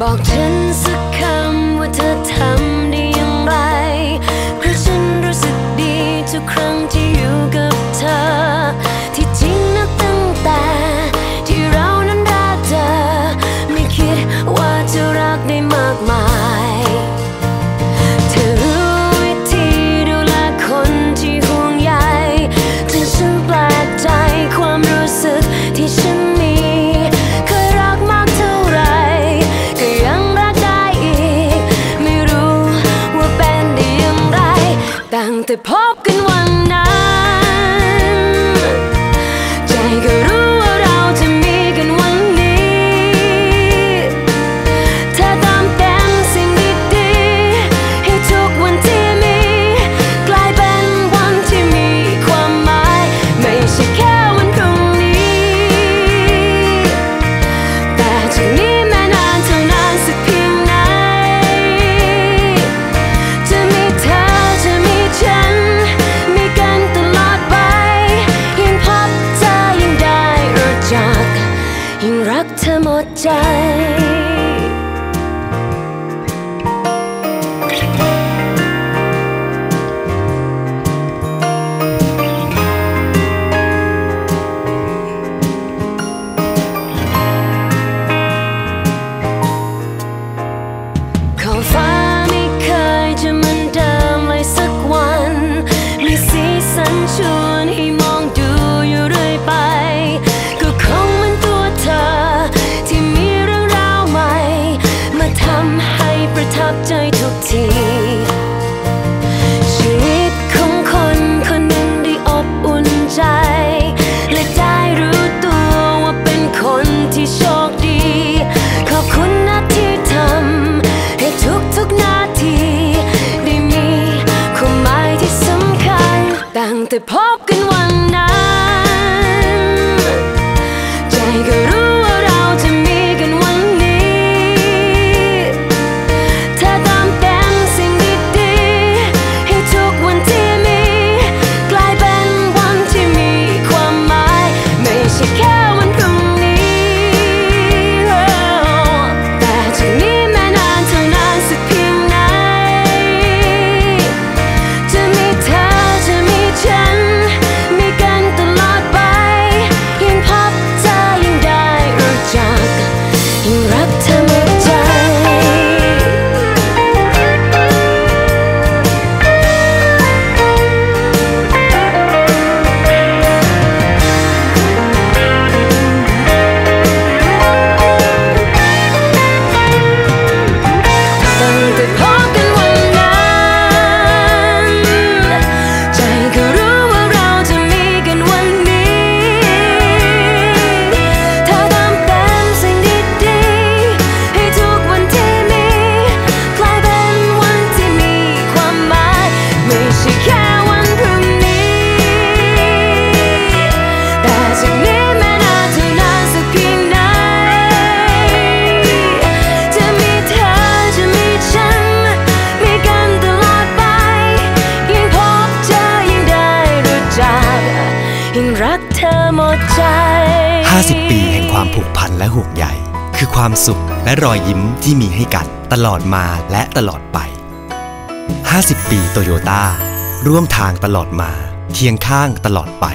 บอกฉันสักคำว่าเธอทำได้อย่างไร เพราะฉันรู้สึกดีทุกครั้งที่อยู่กับเธอ ที่จริงนะตั้งแต่ที่เรานั้นรักเธอ ไม่คิดว่าจะรักได้มากมาย ดใจ ที่โชคดี ขอบคุณนะที่ทำให้ทุกทุกนาที ได้มีความหมายที่สำคัญตั้งแต่พ่อ ยิ่งรักเธอหมดใจ 50 ปีแห่งความผูกพันและห่วงใยคือความสุขและรอยยิ้มที่มีให้กันตลอดมาและตลอดไป 50 ปีโตโยต้าร่วมทางตลอดมา เคียงข้างตลอดไป